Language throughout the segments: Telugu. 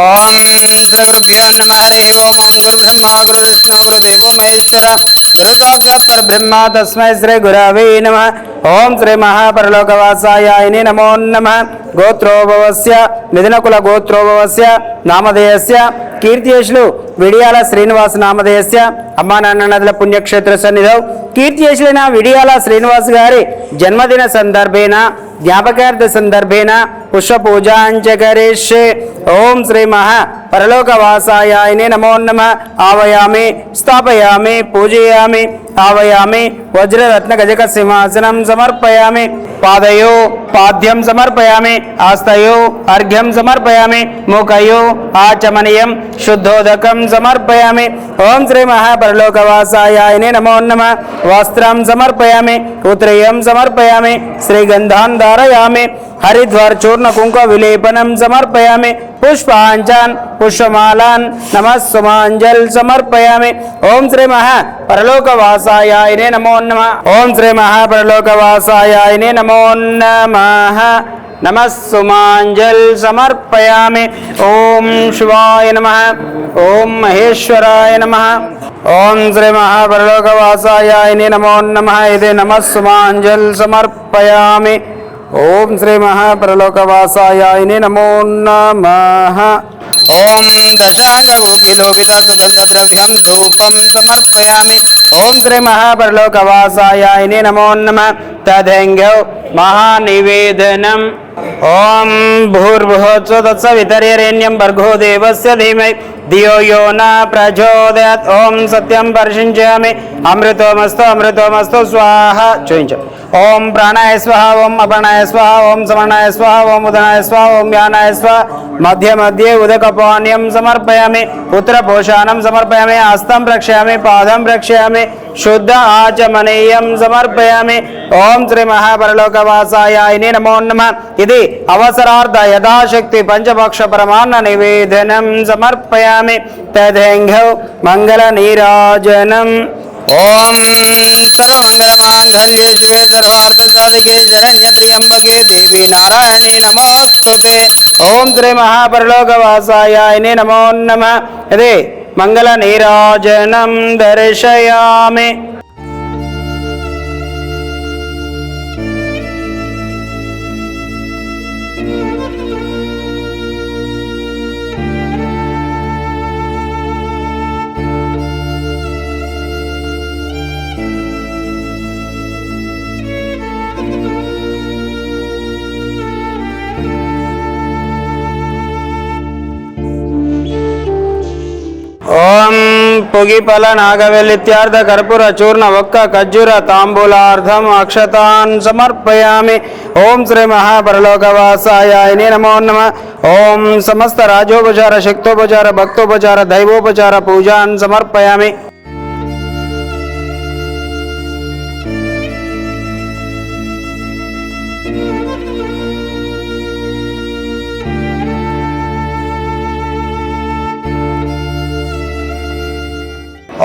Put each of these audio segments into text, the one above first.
ఓం శ్రీ గురుభ్యో నమ. హరి ఓం ఓం గురు బ్రహ్మ గురు విష్ణు గురు దేవో మహేశ్వర గురు సాక్షాత్ పరబ్రహ్మ తస్మై శ్రీ గురవే నమ. ఓం శ్రీ మహాపరలోకవాసాయ నమో నమ. గోత్రోభవస్య మిథునకుల గోత్రోభవస్య నామధేయస్య కీర్తియేషులు విడియాల శ్రీనివాస నామధేయస్య అమ్మా నాన్న నదుల పుణ్యక్షేత్ర సన్నిధం. కీర్తియేషులైన విడియాల శ్రీనివాస్ గారి జన్మదిన సందర్భేన జ్ఞాపకార్థ సందర్భేన పుష్ప పూజాంచకరిష్యే ఓం శ్రీ మహా పరలోకవాసాయ నమో నమ. ఆవయామి స్థాపయామి పూజయామి ఆవయామి వజ్రరత్న గజక సింహాసనం సమర్పయామి పాదయో పాద్యం సమర్పయామి ఆస్తయో అర్ఘ్యం సమర్పయామి ముఖయో ఆచమనీయం శుద్ధోదకం సమర్పయామి. ఓం శ్రీ మహాపరలోకవాసాయ నమో నమ. వస్త్రం సమర్పయామి ఉత్రయం సమర్పయామి శ్రీగంధాన్ ధారయామి హరిద్వార్ చూర్ణ కుంకుమ విలేపనం సమర్పయామి పుష్పాంచాన్ పుష్పమాలాన్ నమస్సుమాంజల్ సమర్పయామి ఓం శ్రీ మహా పరలోకవాసాయ నమో నమ ఓం శ్రీ మహాపరలోకవాసాయ నమో నమ నమస్సుమాంజల్ సమర్పయామి ఓం శివాయ నమ ఓం మహేశ్వరాయ నమ ఓం శ్రీ మహాపరలోకవాసాయ నమో నమ ఇది నమస్సుమాంజల్ సమర్పయామి ఓం శ్రీ మహాపరలోకవాసాయ నమో నమ. ఓం దశాంగలోపిత సుగంధద్రవ్యం ధూపం సమర్పయామి. ఓం శ్రీ మహాప్రలోకవాసాయ. నమో నమ. తదంగౌ మహానివేదనం. ఓం భూర్భువత్సు తత్సవితరేణ్యం భర్గో దేవస్య ధీమై. ధియో యో న ప్రచోదయత్. ఓం సత్యం పరిశించామి అమృతోమస్తు అమృతోమస్తు స్వాహ. చూయించు. ఓం ప్రాణాయ స్వాహ. ఓం అపర్ణాయ స్వాహ. ఓం సమర్ణాయ స్వాహ. ఓం ఉదనాయ స్వాహ. ఓం యానాయ స్వాహ. మధ్య మధ్యే ఉదకపానీయం సమర్పయామి పుత్రపోషాణం సమర్పయామి హస్తం రక్షయామి పాదం రక్షయామి శుద్ధ ఆచమనీయం సమర్పయామి ఓం శ్రీ మహాపరలోకవాసాయ నమో నమ ఇది అవసరార్థ యథాశక్తి పంచపక్ష ప్రమాణ నివేదనం సమర్పయామి తదేంఘౌ మంగళ నీరాజనం ఓం సర్వమంగళమాంగళ్యే శివే సర్వార్థసాధకే శరణ్య త్ర్యంబకే దేవి నారాయణి నమోస్తుతే ఓం శ్రీ మహాపరలోకవాసాయ నమో నమ. అదే మంగళ నీరాజనం దర్శయామి. ఓం పుగిపల నాగవెల్లిత్యార్థ కర్పూర చూర్ణ ఒక్క ఖజ్జుర తాంబూలార్థం అక్షతాన్ సమర్పయామి. ఓం శ్రీ మహాపరలోకవాసాయ. నమో నమ. ఓం సమస్త రాజోపచార శక్తోపచార భక్తోపచార దైవోపచార పూజాన్ సమర్పయామి.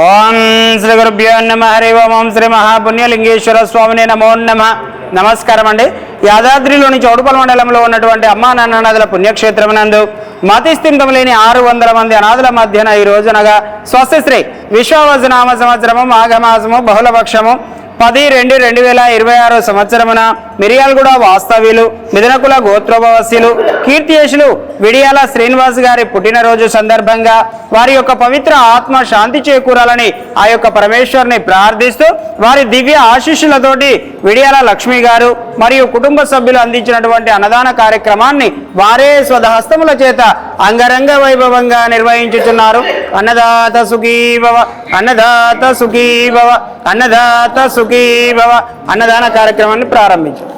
ఓం శ్రీ గురుభ్యో నమ. హరి ఓం. శ్రీ మహాపుణ్యలింగేశ్వర స్వామిని నమో నమ. నమస్కారం అండి యాదాద్రిలోని చౌడుపల మండలంలో ఉన్నటువంటి అమ్మా నాన్ననాథుల పుణ్యక్షేత్రం నందు మతిస్థింతం లేని ఆరు వందల మంది అనాథుల మధ్యన ఈ రోజునగా స్వస్తిశ్రీ విశ్వవసనామ సంవత్సరము మాఘమాసము బహుళపక్షము పది రెండు రెండు వేల ఇరవై ఆరో సంవత్సరమున మిరియాలగూడ వాస్తవ్యులు మిదనకుల గోత్రోభవస్యులు కీర్తియేషులు విడియాల శ్రీనివాస్ గారి పుట్టినరోజు సందర్భంగా వారి యొక్క పవిత్ర ఆత్మ శాంతి చేకూరాలని ఆ యొక్క పరమేశ్వరుని ప్రార్థిస్తూ వారి దివ్య ఆశీస్సులతోటి విడియాల లక్ష్మి గారు మరియు కుటుంబ సభ్యులు అందించినటువంటి అన్నదాన కార్యక్రమాన్ని వారే స్వదహస్తముల చేత అంగరంగ వైభవంగా నిర్వహించుచున్నారు. అన్నదాత సుఖీ భవ అన్నదాత సుఖీ భవ అన్నదాత సుఖీ భవ అన్నదాన కార్యక్రమాన్ని ప్రారంభించారు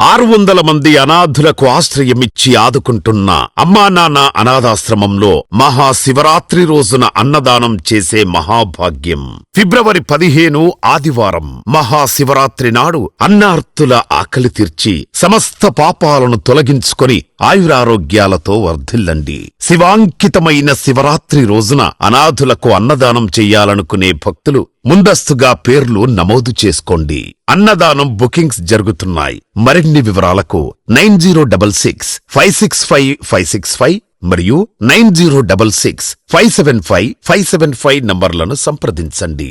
ఆరు వందల మంది అనాథులకు ఆశ్రయమిచ్చి ఆదుకుంటున్న అమ్మా నాన్న అనాథాశ్రమంలో మహాశివరాత్రి రోజున అన్నదానం చేసే మహాభాగ్యం. ఫిబ్రవరి పదిహేను ఆదివారం మహాశివరాత్రి నాడు అన్నార్తుల ఆకలి తీర్చి సమస్త పాపాలను తొలగించుకొని ఆయురారోగ్యాలతో వర్ధిల్లండి. శివాంకితమైన శివరాత్రి రోజున అనాథులకు అన్నదానం చెయ్యాలనుకునే భక్తులు ముందస్తుగా పేర్లు నమోదు చేసుకోండి. అన్నదానం బుకింగ్స్ జరుగుతున్నాయి. మరిన్ని వివరాలకు nine zero double six five six five five six five మరియు nine zero double six five seven five five seven five నంబర్లను సంప్రదించండి.